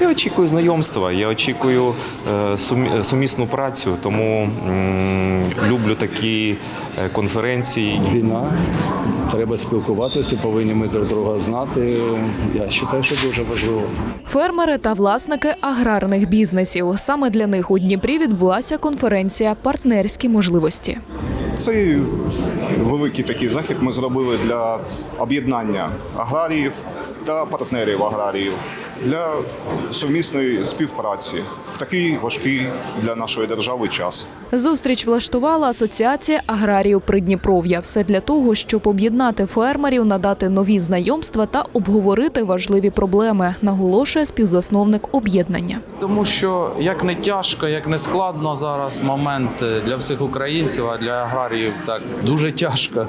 Я очікую знайомства, я очікую е, сумісну працю, тому люблю такі е, конференції. Війна, треба спілкуватися, повинні ми друг друга знати. Я вважаю, що дуже важливо. Фермери та власники аграрних бізнесів. Саме для них у Дніпрі відбулася конференція Партнерські можливості. Цей великий такий захід ми зробили для об'єднання аграріїв та партнерів аграріїв для сумісної співпраці в такий важкий для нашої держави час. Зустріч влаштувала Асоціація аграріїв Придніпров'я. Все для того, щоб об'єднати фермерів, надати нові знайомства та обговорити важливі проблеми, наголошує співзасновник об'єднання. Тому що як не тяжко, як не складно зараз момент е, для всіх українців, а для аграріїв так дуже тяжко,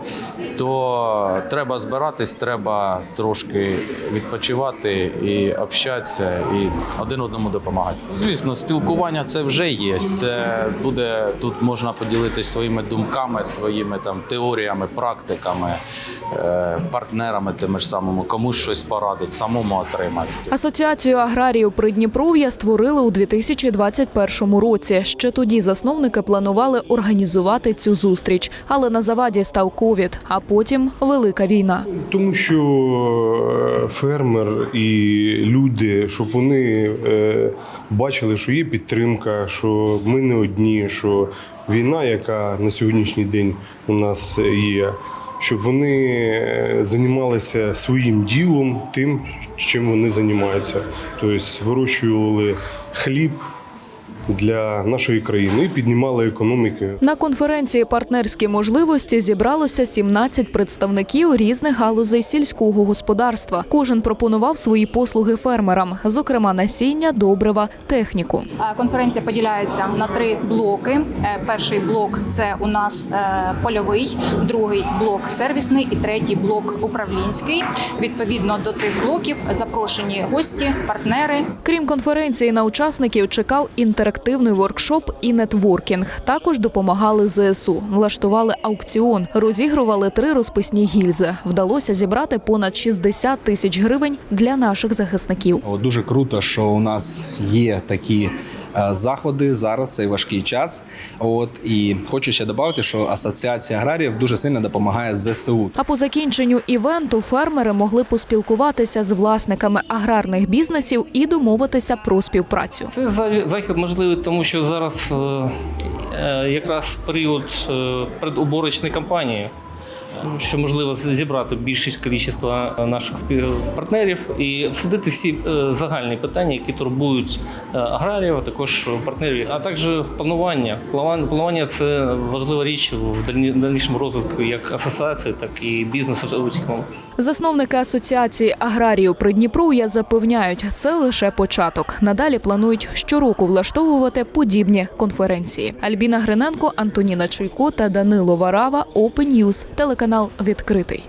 то треба збиратись, треба трошки відпочивати і общатися, і один одному допомагати. Звісно, спілкування це вже є. Це буде тут можна поділитися своїми думками, своїми там теоріями, практиками, е, партнерами тими ж самими, комусь щось порадить, самому отримати. Асоціацію аграріїв Придніпров'я створили у 2021 році. Ще тоді засновники планували організувати цю зустріч, але на заваді став ковід, а потім велика війна. Тому що е, фермер і люди, щоб вони е, бачили, що є підтримка, що ми не одні, що війна, яка на сьогоднішній день у нас є, щоб вони е, займалися своїм ділом, тим, чим вони займаються. Тобто вирощували хліб для нашої країни і піднімали економіки. На конференції партнерські можливості зібралося 17 представників різних галузей сільського господарства. Кожен пропонував свої послуги фермерам, зокрема насіння, добрива, техніку. Е, Конференція поділяється на три блоки. Е, Перший блок це у нас е, польовий, другий блок сервісний і третій блок управлінський. Відповідно до цих блоків запрошені гості, партнери. Крім конференції, на учасників чекав інтерактивний воркшоп і нетворкінг. Також допомагали ЗСУ, влаштували аукціон, розігрували три розписні гільзи. Вдалося зібрати понад 60 тисяч гривень для наших захисників. Дуже круто, що у нас є такі заходи зараз цей важкий час. От і хочу ще додати, що асоціація аграріїв дуже сильно допомагає ЗСУ. А по закінченню івенту фермери могли поспілкуватися з власниками аграрних бізнесів і домовитися про співпрацю. Це за- захід можливий, тому що зараз е, е, якраз період е, предуборочної кампанії, е, що можливо зібрати більшість кількість наших співпартнерів і обсудити всі е, загальні питання, які турбують е, аграріїв, а також партнерів, а також планування. Планування це важлива річ в дальні- дальнішому розвитку як асоціації, так і бізнесу у цілому. Засновники асоціації аграріїв Придніпров'я запевняють, це лише початок. Надалі планують щороку влаштовувати подібні конференції. Альбіна Гриненко, Антоніна Чуйко та Данило Варава. Open News. Телеканал відкритий.